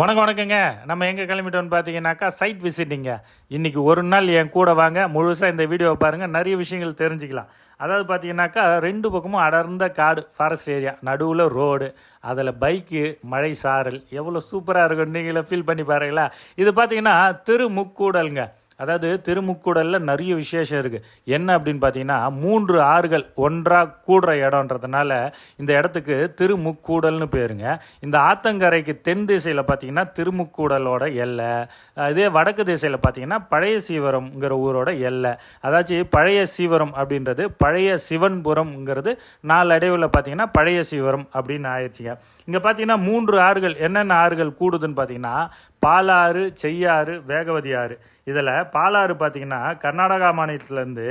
வணக்கம் வணக்கங்க. நம்ம எங்கே கிளம்பிட்டோம்னு பார்த்தீங்கன்னாக்கா சைட் விசிட்டிங்க இன்றைக்கி ஒரு நாள் என் கூட வாங்க. முழுசாக இந்த வீடியோவை பாருங்கள் நிறைய விஷயங்கள் தெரிஞ்சுக்கலாம். அதாவது பார்த்தீங்கன்னாக்கா ரெண்டு பக்கமும் அடர்ந்த காடு ஃபாரஸ்ட் ஏரியா நடுவில் ரோடு அதில் பைக்கு மழை சாரல். எவ்வளோ சூப்பராக இருக்கும். நீங்களே ஃபீல் பண்ணி பாருங்களா இது பார்த்தீங்கன்னா திருமுக்கூடலுங்க. அதாவது திருமுக்கூடலில் நிறைய விசேஷம் இருக்குது என்ன அப்படின்னு பார்த்தீங்கன்னா மூன்று ஆறுகள் ஒன்றாக கூடுற இடம்ன்றதுனால இந்த இடத்துக்கு திருமுக்கூடல்னு பேருங்க. இந்த ஆத்தங்கரைக்கு தென் திசையில் பார்த்தீங்கன்னா திருமுக்கூடலோட எல்லை. இதே வடக்கு திசையில் பார்த்தீங்கன்னா பழைய சீவரம்ங்கிற ஊரோட எல்லை. அதாச்சும் பழைய சீவரம் அப்படின்றது பழைய சிவன்புரம்ங்கிறது நாளடைவில் பார்த்தீங்கன்னா பழைய சீவரம் அப்படின்னு ஆயிடுச்சுங்க. இங்கே பார்த்தீங்கன்னா மூன்று ஆறுகள் என்னென்ன ஆறுகள் கூடுதுன்னு பார்த்தீங்கன்னா பாலாறு செய்யாறு வேகவதி ஆறு. இதில் பாலாறு பார்த்தீங்கன்னா கர்நாடகா மாநிலத்திலேருந்து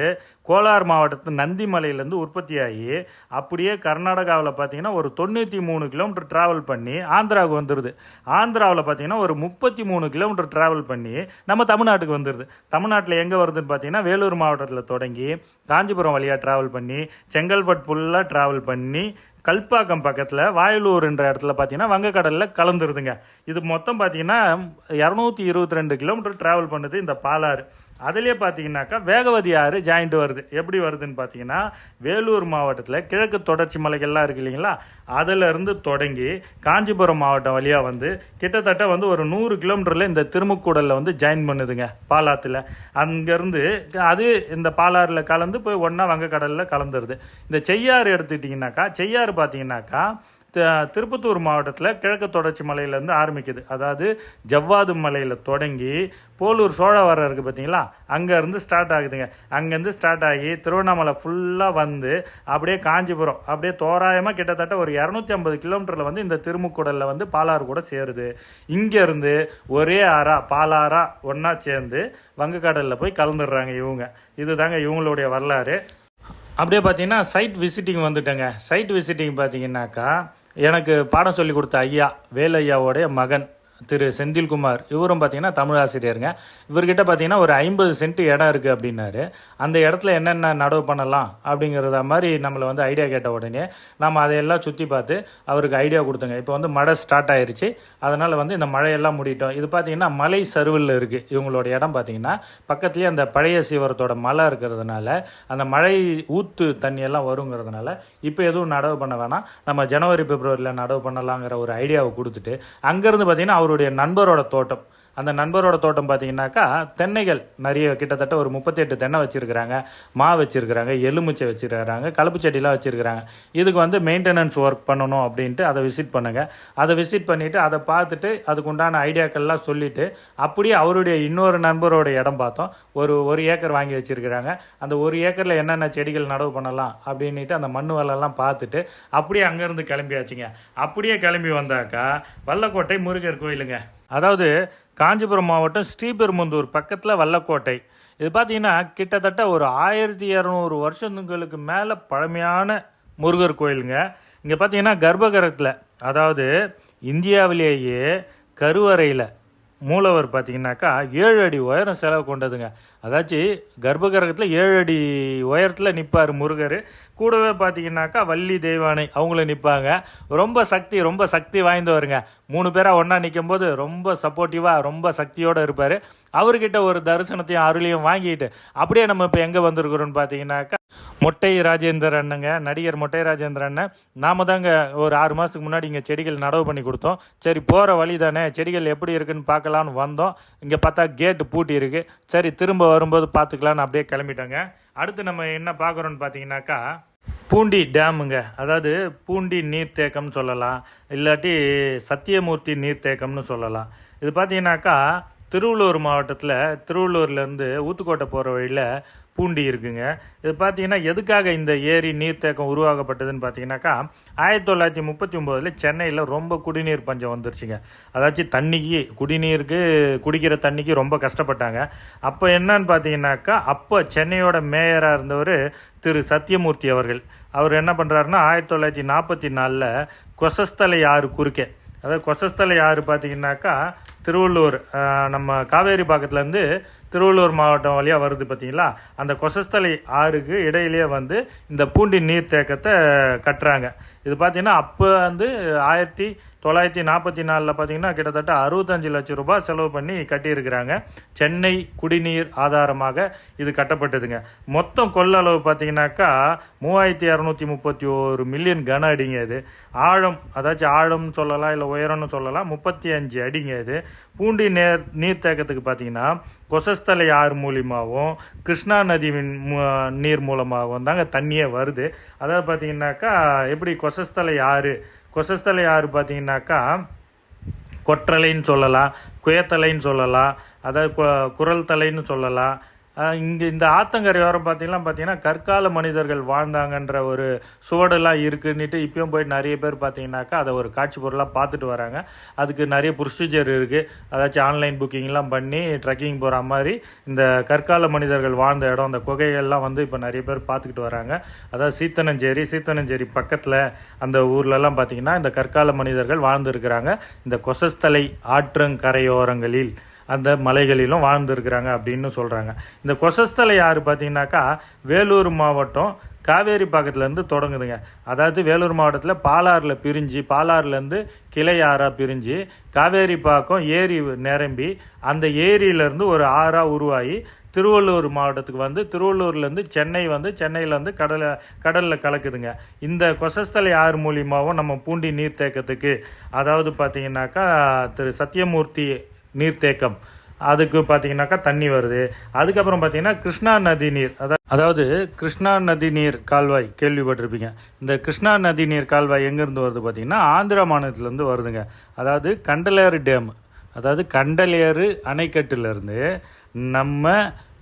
கோலார் மாவட்டத்து நந்திமலையிலேருந்து உற்பத்தி ஆகி அப்படியே கர்நாடகாவில் பார்த்தீங்கன்னா ஒரு தொண்ணூற்றி மூணு கிலோமீட்டர் ட்ராவல் பண்ணி ஆந்திராவுக்கு வந்துடுது ஆந்திராவில் பார்த்தீங்கன்னா ஒரு முப்பத்தி மூணு கிலோமீட்டர் ட்ராவல் பண்ணி நம்ம தமிழ்நாட்டுக்கு வந்துடுது தமிழ்நாட்டில் எங்கே வருதுன்னு பார்த்தீங்கன்னா வேலூர் மாவட்டத்தில் தொடங்கி காஞ்சிபுரம் வழியாக ட்ராவல் பண்ணி செங்கல்பட் ஃபுல்லாக ட்ராவல் பண்ணி கல்பாக்கம் பக்கத்தில் வாயலூர்ன்ற இடத்துல பார்த்தீங்கன்னா வங்கக்கடலில் கலந்துருதுங்க. இது மொத்தம் பார்த்தீங்கன்னா இரநூத்தி இருபத்தி ரெண்டு கிலோமீட்டர் ட்ராவல் பண்ணுது இந்த பாலாறு. அதுலேயே பார்த்தீங்கன்னாக்கா வேகவதி ஆறு ஜாயிண்ட் வருது. எப்படி வருதுன்னு பார்த்தீங்கன்னா வேலூர் மாவட்டத்தில் கிழக்கு தொடர்ச்சி மலைகள்லாம் இருக்கு இல்லைங்களா? அதிலிருந்து தொடங்கி காஞ்சிபுரம் மாவட்டம் வழியாக வந்து கிட்டத்தட்ட வந்து ஒரு நூறு கிலோமீட்டரில் இந்த திருமுக்கூடலில் வந்து ஜாயின் பண்ணுதுங்க பாலாத்தில். அங்கேருந்து அது இந்த பாலாறில் கலந்து போய் ஒன்றா வங்கக்கடலில் கலந்துருது. இந்த செய்யாறு எடுத்துக்கிட்டிங்கனாக்கா செய்யாறு பார்த்தீங்கன்னாக்கா திருப்பத்தூர் மாவட்டத்தில் கிழக்கு தொடர்ச்சி மலையிலேருந்து ஆரம்பிக்குது. அதாவது ஜவ்வாது மலையில் தொடங்கி போலூர் சோழவரம் இருக்குது பார்த்தீங்களா அங்கேருந்து ஸ்டார்ட் ஆகுதுங்க. அங்கேருந்து ஸ்டார்ட் ஆகி திருவண்ணாமலை ஃபுல்லாக வந்து அப்படியே காஞ்சிபுரம் அப்படியே தோராயமாக கிட்டத்தட்ட ஒரு இரநூத்தி ஐம்பது கிலோமீட்டரில் வந்து இந்த திருமுக்கூடலில் வந்து பாலாறு கூட சேருது. இங்கேருந்து ஒரே ஆறா பாலாறா ஒன்றா சேர்ந்து வங்கக்கடலில் போய் கலந்துடுறாங்க இவங்க. இதுதாங்க இவங்களுடைய வரலாறு. அப்படியே பார்த்தீங்கன்னா சைட் விசிட்டிங் வந்துட்டேங்க. சைட் விசிட்டிங் பார்த்தீங்கன்னாக்கா எனக்கு பாடம் சொல்லி கொடுத்த ஐயா வேலையாவோடைய மகன். திரு செந்தில்குமார் இவரும் பார்த்தீங்கன்னா தமிழ் ஆசிரியருங்க. இவர்கிட்ட பார்த்தீங்கன்னா ஒரு ஐம்பது சென்ட் இடம் இருக்குது அப்படின்னாரு. அந்த இடத்துல என்னென்ன நடவு பண்ணலாம் அப்படிங்கிறத மாதிரி நம்மளை வந்து ஐடியா கேட்ட உடனே நம்ம அதையெல்லாம் சுற்றி பார்த்து அவருக்கு ஐடியா கொடுத்தோங்க. இப்போ வந்து மழை ஸ்டார்ட் ஆயிடுச்சு அதனால் வந்து இந்த மழையெல்லாம் முடிட்டோம். இது பார்த்தீங்கன்னா மலை சருவில் இருக்குது இவங்களோட இடம் பார்த்தீங்கன்னா பக்கத்துலேயே அந்த பழைய சிவரத்தோட மலை இருக்கிறதுனால அந்த மழை ஊத்து தண்ணியெல்லாம் வருங்கிறதுனால இப்போ எதுவும் நடவு பண்ண வேணாம். நம்ம ஜனவரி பிப்ரவரியில் நடவு பண்ணலாங்கிற ஒரு ஐடியாவை கொடுத்துட்டு அங்கேருந்து பார்த்தீங்கன்னா அவர் அவருடைய நண்பரோட தோட்டம். அந்த நண்பரோட தோட்டம் பார்த்தீங்கன்னாக்கா தென்னைகள் நிறைய கிட்டத்தட்ட ஒரு முப்பத்தெட்டு தென்னை வச்சுருக்கிறாங்க மா வச்சுருக்கிறாங்க எலுமிச்சை வச்சுருக்கிறாங்க கலப்பு செடிலாம் வச்சுருக்கிறாங்க. இதுக்கு வந்து மெயின்டெனன்ஸ் ஒர்க் பண்ணணும் அப்படின்ட்டு அதை விசிட் பண்ணுங்க. அதை விசிட் பண்ணிவிட்டு அதை பார்த்துட்டு அதுக்கு உண்டான ஐடியாக்கள்லாம் சொல்லிவிட்டு அப்படியே அவருடைய இன்னொரு நண்பரோட இடம் பார்த்தோம். ஒரு ஒரு ஏக்கர் வாங்கி வச்சுருக்கிறாங்க. அந்த ஒரு ஏக்கரில் என்னென்ன செடிகள் நடவு பண்ணலாம் அப்படின்ட்டு அந்த மண் வளம்லாம் பார்த்துட்டு அப்படியே அங்கேருந்து கிளம்பியாச்சுங்க. அப்படியே கிளம்பி வந்தாக்கா வல்லக்கோட்டை முருகர் கோயிலுங்க. அதாவது காஞ்சிபுரம் மாவட்டம் ஸ்ரீபெரும்புந்தூர் பக்கத்தில் வல்லக்கோட்டை. இது பார்த்தீங்கன்னா கிட்டத்தட்ட ஒரு ஆயிரத்தி இரநூறு வருஷங்களுக்கு மேலே பழமையான முருகர் கோயிலுங்க. இங்கே பார்த்தீங்கன்னா கர்ப்பகரத்தில் அதாவது இந்தியாவிலேயே கருவறையில் மூலவர் பார்த்தீங்கன்னாக்கா ஏழு அடி உயரம் செலவு கொண்டதுங்க. அதாச்சும் கர்ப்பகிரகத்தில் ஏழு அடி உயரத்தில் நிற்பார் முருகர். கூடவே பார்த்தீங்கன்னாக்கா வள்ளி தெய்வானை அவங்கள நிற்பாங்க ரொம்ப சக்தி ரொம்ப சக்தி வாய்ந்தவருங்க. மூணு பேராக ஒன்றா நிற்கும் போது ரொம்ப சப்போர்ட்டிவாக ரொம்ப சக்தியோடு இருப்பார். அவர்கிட்ட ஒரு தரிசனத்தையும் அருளையும் வாங்கிட்டு அப்படியே நம்ம இப்போ எங்கே வந்திருக்கிறோன்னு பார்த்தீங்கன்னாக்கா மொட்டை ராஜேந்தர் அண்ணங்க நடிகர் மொட்டை ராஜேந்தர் அண்ணன். நாம தாங்க ஒரு ஆறு மாதத்துக்கு முன்னாடி இங்கே செடிகள் நடவு பண்ணி கொடுத்தோம். சரி போகிற வழி தானே செடிகள் எப்படி இருக்குன்னு பார்க்கலான்னு வந்தோம். இங்கே பார்த்தா கேட்டு பூட்டி இருக்கு. சரி திரும்ப வரும்போது பார்த்துக்கலான்னு அப்படியே கிளம்பிட்டோங்க. அடுத்து நம்ம என்ன பார்க்குறோன்னு பார்த்தீங்கன்னாக்கா பூண்டி டேமுங்க. அதாவது பூண்டி நீர்த்தேக்கம்னு சொல்லலாம். இல்லாட்டி சத்தியமூர்த்தி நீர்த்தேக்கம்னு சொல்லலாம். இது பார்த்தீங்கன்னாக்கா திருவள்ளூர் மாவட்டத்தில் திருவள்ளூர்லேருந்து ஊத்துக்கோட்டை போகிற வழியில் பூண்டி இருக்குங்க. இது பார்த்தீங்கன்னா எதுக்காக இந்த ஏரி நீர்த்தேக்கம் உருவாக்கப்பட்டதுன்னு பார்த்தீங்கன்னாக்கா ஆயிரத்தி தொள்ளாயிரத்தி முப்பத்தி ஒம்போதில் சென்னையில் ரொம்ப குடிநீர் பஞ்சம் வந்துருச்சுங்க. அதாச்சும் தண்ணிக்கு குடிநீருக்கு குடிக்கிற தண்ணிக்கு ரொம்ப கஷ்டப்பட்டாங்க. அப்போ என்னன்னு பார்த்தீங்கன்னாக்கா அப்போ சென்னையோட மேயராக இருந்தவர் திரு சத்யமூர்த்தி அவர்கள். அவர் என்ன பண்ணுறாருன்னா ஆயிரத்தி தொள்ளாயிரத்தி நாற்பத்தி நாலில் கொசஸ்தலை ஆறு குறுக்கே அதாவது கொசஸ்தலை ஆறு பார்த்தீங்கன்னாக்கா திருவள்ளூர் நம்ம காவேரி பாக்கத்துலேருந்து திருவள்ளூர் மாவட்டம் வழியாக வருது பார்த்தீங்களா அந்த கொசஸ்தலை ஆறுக்கு இடையிலேயே வந்து இந்த பூண்டி நீர்த்தேக்கத்தை கட்டுறாங்க. இது பார்த்திங்கன்னா அப்போ வந்து ஆயிரத்தி தொள்ளாயிரத்தி நாற்பத்தி நாலில் பார்த்தீங்கன்னா கிட்டத்தட்ட அறுபத்தஞ்சு லட்சம் ரூபாய் செலவு பண்ணி கட்டியிருக்கிறாங்க. சென்னை குடிநீர் ஆதாரமாக இது கட்டப்பட்டதுங்க. மொத்தம் கொள்ளளவு பார்த்தீங்கன்னாக்கா மூவாயிரத்தி இரநூத்தி முப்பத்தி ஒரு மில்லியன் கன அடிங்க இது. ஆழம் அதாச்சும் ஆழம்னு சொல்லலாம் இல்லை உயரம்னு சொல்லலாம் முப்பத்தி அஞ்சு அடிங்க இது. பூண்டி நேர் நீர்த்தேக்கத்துக்கு பார்த்தீங்கன்னா கொசஸ்தலை ஆறு மூலியமாகவும் கிருஷ்ணா நதியின் நீர் மூலமாகவும் தாங்க தண்ணியே வருது. அதாவது பார்த்தீங்கன்னாக்கா எப்படி கொசஸ்தலை ஆறு கொசஸ்தலை ஆறு பார்த்தீங்கன்னாக்கா கொற்றலைன்னு சொல்லலாம் குயத்தலைன்னு சொல்லலாம் அதாவது கு- குரல் தலைன்னு சொல்லலாம் இங்கே இந்த ஆத்தங்கரையோரம் பார்த்தீங்கன்னா பார்த்தீங்கன்னா கற்கால மனிதர்கள் வாழ்ந்தாங்கன்ற ஒரு சுவடெல்லாம் இருக்குன்னுட்டு இப்பயும் போய் நிறைய பேர் பார்த்தீங்கன்னாக்கா அதை ஒரு காட்சி பொருளாக பார்த்துட்டு வராங்க. அதுக்கு நிறைய ப்ரொசீஜர் இருக்குது அதாச்சும் ஆன்லைன் புக்கிங்லாம் பண்ணி ட்ரெக்கிங் போகிற மாதிரி இந்த கற்கால மனிதர்கள் வாழ்ந்த இடம் அந்த குகைகள்லாம் வந்து இப்போ நிறைய பேர் பார்த்துக்கிட்டு வராங்க. அதாவது சீத்தனஞ்சேரி சீத்தனஞ்சேரி பக்கத்தில் அந்த ஊர்லலாம் பார்த்தீங்கன்னா இந்த கற்கால மனிதர்கள் வாழ்ந்துருக்கிறாங்க. இந்த கொசஸ்தலை ஆற்றங்கரையோரங்களில். அந்த மலைகளிலும் வாழ்ந்துருக்கிறாங்க அப்படின்னு சொல்கிறாங்க இந்த கொசஸ்தலை ஆறு பார்த்தீங்கன்னாக்கா வேலூர் மாவட்டம் காவேரி பக்கத்துலேருந்து தொடங்குதுங்க. அதாவது வேலூர் மாவட்டத்தில் பாலாறில் பிரிஞ்சு பாலாறுலேருந்து கிளை ஆறாக பிரிஞ்சு காவேரி பாக்கம் ஏரி நிரம்பி அந்த ஏரியிலேருந்து ஒரு ஆறாக உருவாகி திருவள்ளூர் மாவட்டத்துக்கு வந்து திருவள்ளூர்லேருந்து சென்னை வந்து சென்னையிலேருந்து கடலை கடலில் கலக்குதுங்க. இந்த கொசஸ்தலை ஆறு மூலியமாகவும் நம்ம பூண்டி நீர்த்தேக்கத்துக்கு அதாவது பார்த்தீங்கன்னாக்கா திரு சத்யமூர்த்தி நீர்த்தேக்கம். அதுக்கு பார்த்தீங்கன்னாக்கா தண்ணி வருது. அதுக்கப்புறம் பார்த்தீங்கன்னா கிருஷ்ணா நதி நீர். அதாவது அதாவது கிருஷ்ணா நதி நீர் கால்வாய் கேள்விப்பட்டிருப்பீங்க. இந்த கிருஷ்ணா நதி நீர் கால்வாய் எங்கேருந்து வருது பார்த்தீங்கன்னா ஆந்திரா மாநிலத்திலேருந்து வருதுங்க. அதாவது கண்டலேறு டேம். அதாவது கண்டலேறு அணைக்கட்டிலிருந்து நம்ம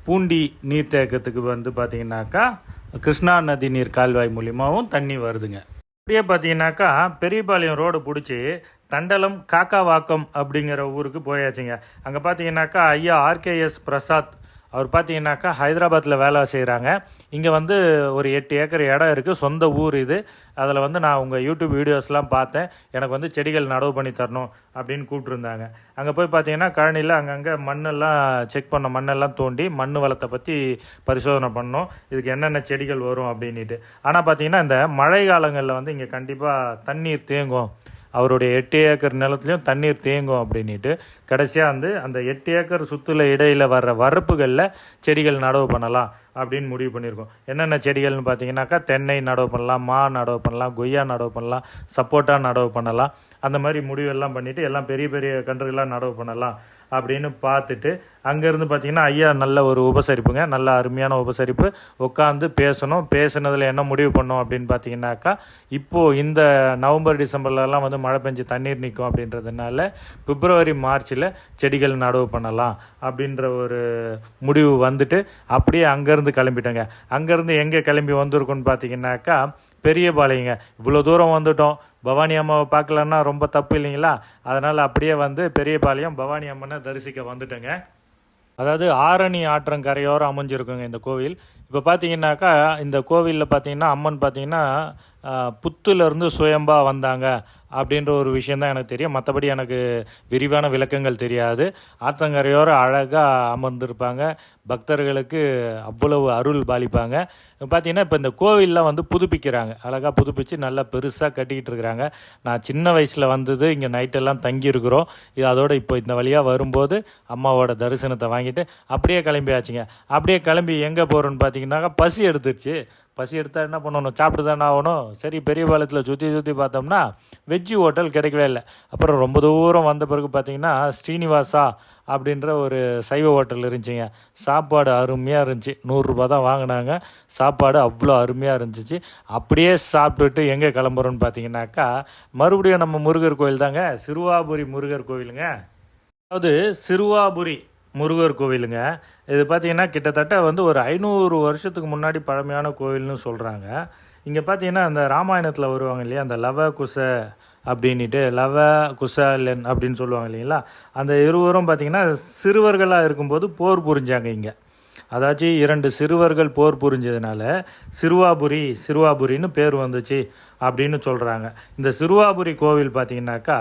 பூண்டி நீர்த்தேக்கத்துக்கு வந்து பார்த்தீங்கன்னாக்கா கிருஷ்ணா நதி நீர் கால்வாய் மூலியமாகவும் தண்ணி வருதுங்க. அப்படியே பார்த்தீங்கன்னாக்கா பெரியபாளையம் ரோடு பிடிச்சி தண்டலம் காக்காவாக்கம் அப்படிங்கிற ஊருக்கு போயாச்சுங்க. அங்கே பார்த்தீங்கன்னாக்கா ஐயா ஆர்கேஎஸ் பிரசாத் அவர் பார்த்தீங்கன்னாக்கா ஹைதராபாத்தில் வேலை செய்கிறாங்க இங்கே வந்து ஒரு எட்டு ஏக்கர் இடம் இருக்குது சொந்த ஊர் இது. அதில் வந்து நான் உங்கள் யூடியூப் வீடியோஸ்லாம் பார்த்தேன். எனக்கு வந்து செடிகள் நடவு பண்ணி தரணும் அப்படின்னு கூப்பிட்ருந்தாங்க அங்கே போய் பார்த்தீங்கன்னா கழனியில் அங்கங்கே மண்ணெல்லாம் செக் பண்ண மண்ணெல்லாம் தோண்டி மண் வளத்தை பற்றி பரிசோதனை பண்ணோம் இதுக்கு என்னென்ன செடிகள் வரும் அப்படின்ட்டு ஆனால் பார்த்தீங்கன்னா இந்த மழை காலங்களில் வந்து இங்கே கண்டிப்பாக தண்ணீர் தேங்கும். அவருடைய எட்டு ஏக்கர் நிலத்துலையும் தண்ணீர் தேங்கும் அப்படின்ட்டு கடைசியாக வந்து அந்த எட்டு ஏக்கர் சுற்றுல இடையில் வர்ற வரப்புகளில் செடிகள் நடவு பண்ணலாம் அப்படின்னு முடிவு பண்ணியிருக்கோம். என்னென்ன செடிகள்னு பார்த்தீங்கன்னாக்கா தென்னை நடவு பண்ணலாம் மா நடவு பண்ணலாம் கொய்யா நடவு பண்ணலாம் சப்போட்டா நடவு பண்ணலாம். அந்த மாதிரி முடிவெல்லாம் பண்ணிவிட்டு எல்லாம் பெரிய பெரிய கன்றுகளாக நடவு பண்ணலாம். அப்படின்னு பார்த்துட்டு அங்கேருந்து பார்த்தீங்கன்னா ஐயா நல்ல ஒரு உபசரிப்புங்க. நல்ல அருமையான உபசரிப்பு. உட்காந்து பேசணும். பேசுனதில் என்ன முடிவு பண்ணோம் அப்படின்னு பார்த்தீங்கன்னாக்கா இப்போது இந்த நவம்பர் டிசம்பர்லலாம் வந்து மழை பெஞ்சு தண்ணீர் நிற்கும் அப்படின்றதுனால பிப்ரவரி மார்ச்சில் செடிகள் நடவு பண்ணலாம் அப்படின்ற ஒரு முடிவு வந்துட்டு அப்படியே அங்கேருந்து கிளம்பிட்டோங்க. அங்கேருந்து எங்கே கிளம்பி வந்திருக்கோன்னு பார்த்தீங்கன்னாக்கா பெரியபாளையங்க இவ்வளோ தூரம் வந்துட்டோம். பவானி அம்மாவை பார்க்கலன்னா ரொம்ப தப்பு இல்லைங்களா? அதனால் அப்படியே வந்து பெரியபாளையம் பவானி அம்மனை தரிசிக்க வந்துட்டேங்க. அதாவது ஆரணி ஆற்றங்கரையோரம் அமைஞ்சிருக்குங்க இந்த கோவில். இப்போ பார்த்தீங்கன்னாக்கா இந்த கோவிலில் பார்த்தீங்கன்னா அம்மன் பார்த்தீங்கன்னா புத்துலேருந்து சுயம்பா வந்தாங்க அப்படின்ற ஒரு விஷயந்தான் எனக்கு தெரியும். மற்றபடி எனக்கு விரிவான விளக்கங்கள் தெரியாது. ஆற்றங்கரையோரம் அழகாக அமர்ந்திருப்பாங்க. பக்தர்களுக்கு அவ்வளவு அருள் பாலிப்பாங்க. பார்த்தீங்கன்னா இப்போ இந்த கோவில்லாம் வந்து புதுப்பிக்கிறாங்க. அழகாக புதுப்பித்து நல்லா பெருசாக கட்டிக்கிட்டு இருக்கிறாங்க. நான் சின்ன வயசில் வந்தது இங்கே நைட்டெல்லாம் தங்கியிருக்கிறோம். இது அதோடு இப்போ இந்த வழியாக வரும்போது அம்மாவோட தரிசனத்தை வாங்கிட்டு அப்படியே கிளம்பியாச்சுங்க. அப்படியே கிளம்பி எங்கே போகிறோன்னு பார்த்தீங்கன்னாக்கா பசி எடுத்துருச்சு. பசி எடுத்தால் என்ன பண்ணணும்? சாப்பிட்டு தானே ஆகணும். சரி பெரிய பாலத்தில் சுற்றி சுற்றி பார்த்தோம்னா வெஜ்ஜி ஹோட்டல் கிடைக்கவே இல்லை. அப்புறம் ரொம்ப தூரம் வந்த பிறகு பார்த்தீங்கன்னா ஸ்ரீனிவாசா அப்படின்ற ஒரு சைவ ஹோட்டல் இருந்துச்சுங்க. சாப்பாடு அருமையாக இருந்துச்சு. நூறுரூபா தான் வாங்கினாங்க. சாப்பாடு அவ்வளோ அருமையாக இருந்துச்சு. அப்படியே சாப்பிட்டுட்டு எங்கே கிளம்புறோன்னு பார்த்தீங்கன்னாக்கா மறுபடியும் நம்ம முருகர் கோயில் தாங்க. சிறுவாபுரி முருகர் கோயிலுங்க. அதாவது சிறுவாபுரி முருகர் கோவிலுங்க. இது பார்த்தீங்கன்னா கிட்டத்தட்ட வந்து ஒரு ஐநூறு வருஷத்துக்கு முன்னாடி பழமையான கோவில்னு சொல்கிறாங்க இங்கே பார்த்தீங்கன்னா அந்த ராமாயணத்தில் வருவாங்க இல்லையா? அந்த லவ குச அப்படின்ட்டு லவ குசலன் அப்படின்னு சொல்லுவாங்க இல்லைங்களா? அந்த இருவரும் பார்த்தீங்கன்னா சிறுவர்களாக இருக்கும்போது போர் புரிஞ்சாங்க இங்கே. அதாச்சும் இரண்டு சிறுவர்கள் போர் புரிஞ்சதுனால சிறுவாபுரி சிறுவாபுரின்னு பேர் வந்துச்சு அப்படின்னு சொல்கிறாங்க இந்த சிறுவாபுரி கோவில் பார்த்தீங்கன்னாக்கா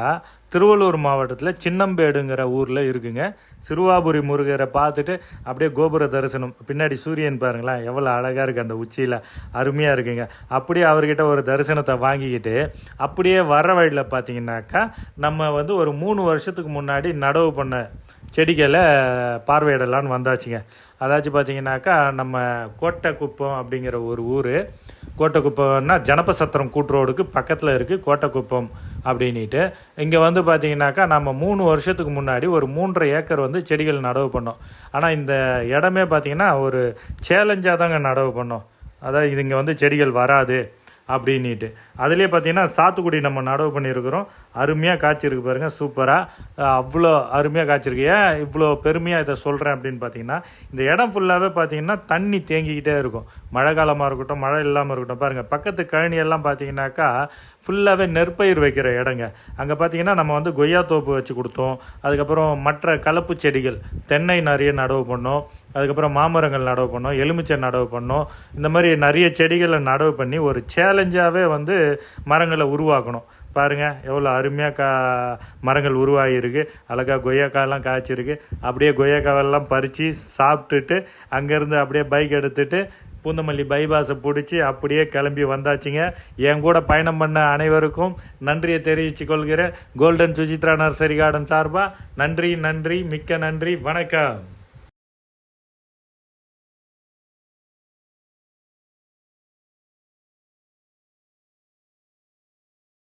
திருவள்ளூர் மாவட்டத்தில் சின்னம்பேடுங்கிற ஊரில் இருக்குங்க. சிறுவாபுரி முருகரை பார்த்துட்டு அப்படியே கோபுர தரிசனம். பின்னாடி சூரியன் பாருங்களேன் எவ்வளோ அழகாக இருக்குது அந்த உச்சியில். அருமையாக இருக்குங்க. அப்படியே அவர்கிட்ட ஒரு தரிசனத்தை வாங்கிக்கிட்டு அப்படியே வர வழியில் பார்த்தீங்கன்னாக்கா நம்ம வந்து ஒரு மூணு வருஷத்துக்கு முன்னாடி நடவு பண்ண செடிகளை பார்வையிடலான்னு வந்தாச்சுங்க. அதாச்சும் பார்த்தீங்கன்னாக்கா நம்ம கோட்டைக்குப்பம் அப்படிங்கிற ஒரு ஊர். கோட்டைக்குப்பம்னா ஜனபசத்திரம் கூட்டுரோடுக்கு பக்கத்தில் இருக்குது கோட்டைக்குப்பம் அப்படின்ட்டு இங்கே வந்து பார்த்தீங்கன்னாக்கா நம்ம மூணு வருஷத்துக்கு முன்னாடி ஒரு மூன்றரை ஏக்கர் வந்து செடிகள் நடவு பண்ணோம். ஆனால் இந்த இடமே பார்த்தீங்கன்னா ஒரு சேலஞ்சாக தாங்க நடவு பண்ணோம். அதாவது இது இங்கே வந்து செடிகள் வராது அப்படின்ட்டு அதுலேயே பார்த்தீங்கன்னா சாத்துக்குடி நம்ம நடவு பண்ணியிருக்கிறோம். அருமையாக காய்ச்சிருக்கு பாருங்கள் சூப்பராக அவ்வளோ அருமையாக காய்ச்சிருக்கு. ஏன் இவ்வளோ பெருமையாக இதை சொல்கிறேன் அப்படின்னு பார்த்தீங்கன்னா இந்த இடம் ஃபுல்லாகவே பார்த்தீங்கன்னா தண்ணி தேங்கிக்கிட்டே இருக்கும். மழை காலமாக இருக்கட்டும் மழை இல்லாமல் இருக்கட்டும். பாருங்கள் பக்கத்து கழனி எல்லாம் பார்த்தீங்கன்னாக்கா ஃபுல்லாகவே நெற்பயிர் வைக்கிற இடங்க. அங்கே பார்த்தீங்கன்னா நம்ம வந்து கொய்யா தோப்பு வச்சு கொடுத்தோம். அதுக்கப்புறம் மற்ற கலப்பு செடிகள் தென்னை நிறைய நடவு பண்ணோம். அதுக்கப்புறம் மாமரங்கள் நடவு பண்ணோம் எலுமிச்சை நடவு பண்ணோம். இந்த மாதிரி நிறைய செடிகளை நடவு பண்ணி ஒரு சேலஞ்சாகவே வந்து மரங்களை உருவாக்கணும். பாருங்கள் எவ்வளோ அருமையாக கா மரங்கள் உருவாகியிருக்கு. அழகாக கொய்யாக்காயெல்லாம் காய்ச்சிருக்கு. அப்படியே கொய்யாக்காவெல்லாம் பறித்து சாப்பிட்டுட்டு அங்கேருந்து அப்படியே பைக் எடுத்துகிட்டு பூந்தமல்லி பைபாஸை பிடிச்சி அப்படியே கிளம்பி வந்தாச்சுங்க. என் கூட பயணம் பண்ண அனைவருக்கும் நன்றியை தெரிவித்துக் கொள்கிறேன். கோல்டன் சுஜித்ரா நர்சரி கார்டன் சார்பாக நன்றி நன்றி மிக்க நன்றி வணக்கம்.